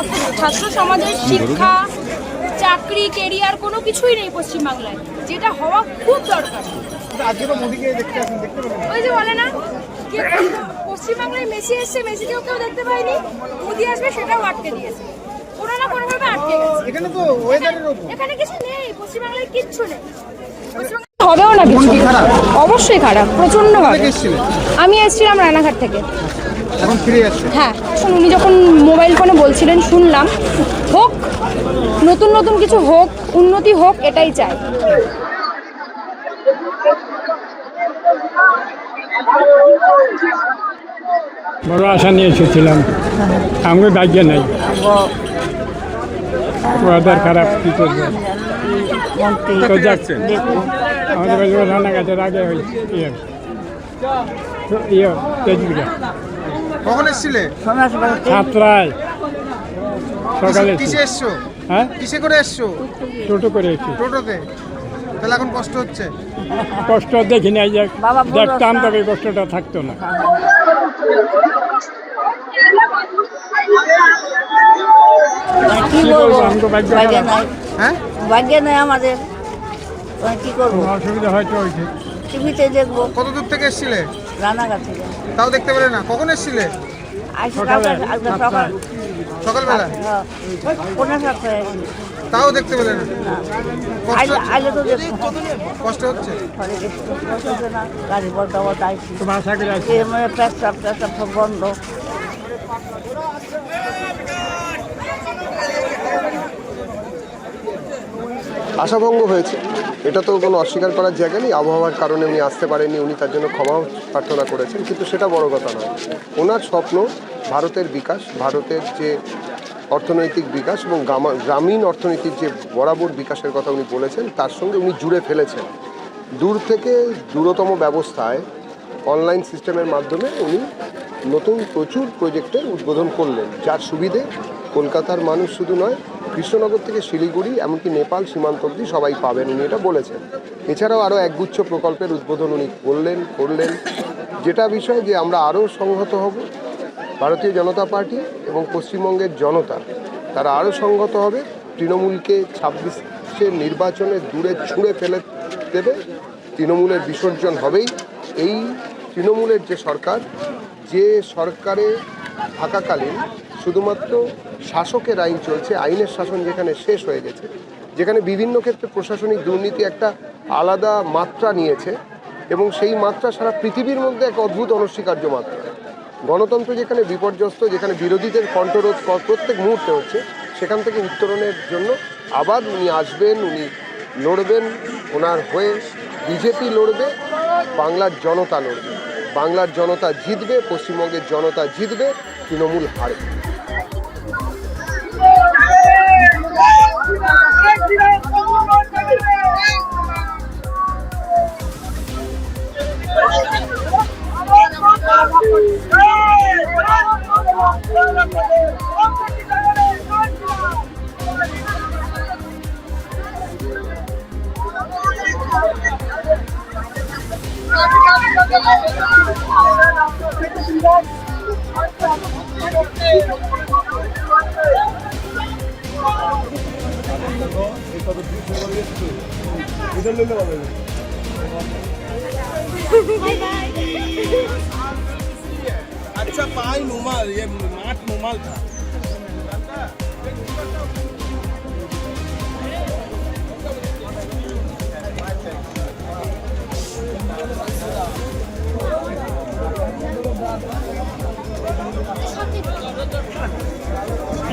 ছাত্র ছাত্র সমাজের শিক্ষা চাকরি কেরিয়ার কোনো কিছুই নেই পশ্চিমবাংলায়। যেটা হওয়া খুব দরকার। ওই যে বলে না পশ্চিমবাংলায় মেসি এসছে মেসিকেও কেউ দেখতে পায়নি। মোদি আসবে সেটাও আটকে দিয়েছে। কোনো না কোনোভাবে আটকে গেছে। এখানে তো ওয়েদারের এখানে কিছু নেই পশ্চিমবাংলায় কিচ্ছু নেই। হবেও না কিছু? অবশ্যই খারাপ প্রচণ্ড আমি এসেছিলাম রানাঘাট থেকে। হ্যাঁ উনি যখন মোবাইল ফোনে বলছিলেন শুনলাম হোক নতুন নতুন কিছু হোক উন্নতি হোক এটাই চাই। বড় আশা নিয়ে এসেছিলাম। আমি ভাগ্যে নাই। ওয়েদার খারাপ কি করব? তো যাচ্ছে আমাদের বাড়ি রান্নাঘাটের আগে ইয়ে ইয়ে তেজপুরে। কখন এসেছিলে? সাতটায়। সকালে কিসে এসছো। হ্যাঁ? কিসে করে এসছো? টোটো করে এসেছি। টোটোতে? তাহলে এখন কষ্ট হচ্ছে? কষ্ট দেখি নাই যে দেখতাম তবে কষ্টটা থাকতো না। কি বলব হ্যাঁ? ভাগ্যে নাই আমাদের। কি করব? অসুবিধা হয়তো হয়েছে টিভিতে দেখব। কত দূর থেকে এসেছিলে? রান্নাঘাট থেকে। তাও দেখতে পেলে না? কখন এসেছিলে। সকালবেলা? হ্যাঁ। তাও দেখতে পেলে না? কষ্ট হচ্ছে? গাড়ি আইসি মানে সব বন্ধ। আশাভঙ্গ হয়েছে। এটা তো কোনো অস্বীকার করার জায়গা নেই। আবহাওয়ার কারণে উনি আসতে পারেননি, উনি তার জন্য ক্ষমাও প্রার্থনা করেছেন, কিন্তু সেটা বড় কথা নয়। ওনার স্বপ্ন ভারতের বিকাশ, ভারতের যে অর্থনৈতিক বিকাশ এবং গ্রামা- গ্রামীণ অর্থনীতির যে বরাবর বিকাশের কথা উনি বলেছেন, তার সঙ্গে উনি জুড়ে ফেলেছেন। দূর থেকে দূরতম ব্যবস্থায় অনলাইন সিস্টেমের মাধ্যমে উনি নতুন প্রচুর প্রজেক্টের উদ্বোধন করলেন, যার সুবিধে কলকাতার মানুষ শুধু নয় কৃষ্ণনগর থেকে শিলিগুড়ি, এমনকি নেপাল সীমান্ত অবধি সবাই পাবেন উনি, এটা বলেছেন। এছাড়াও আরও একগুচ্ছ প্রকল্পের উদ্বোধন উনি করলেন করলেন। যেটা বিষয় যে আমরা আরও সংহত হব, ভারতীয় জনতা পার্টি এবং পশ্চিমবঙ্গের জনতা, তারা আরও সংহত হবে। তৃণমূলকে ছাব্বিশের নির্বাচনে দূরে ছুঁড়ে ফেলে দেবে, তৃণমূলের বিসর্জন হবেই। এই তৃণমূলের যে সরকার, যে সরকারে থাকাকালীন শুধুমাত্র শাসকের আইন চলছে, আইনের শাসন যেখানে শেষ হয়ে গেছে, যেখানে বিভিন্ন ক্ষেত্রে প্রশাসনিক দুর্নীতি একটা আলাদা মাত্রা নিয়েছে এবং সেই মাত্রা সারা পৃথিবীর মধ্যে এক অদ্ভুত অনস্বীকার্য মাত্রা। গণতন্ত্র যেখানে বিপর্যস্ত, যেখানে বিরোধীদের কণ্ঠরোধ প্রত্যেক মুহূর্তে হচ্ছে, সেখান থেকে উত্তরণের জন্য আবার উনি আসবেন, উনি লড়বেন, ওনার হয়ে বিজেপি লড়বে, বাংলার জনতা লড়বে। বাংলার জনতা জিতবে পশ্চিমবঙ্গের জনতা জিতবে তৃণমূল হারবে अच्छा पाई नुमाल ये माठ नुमाल था।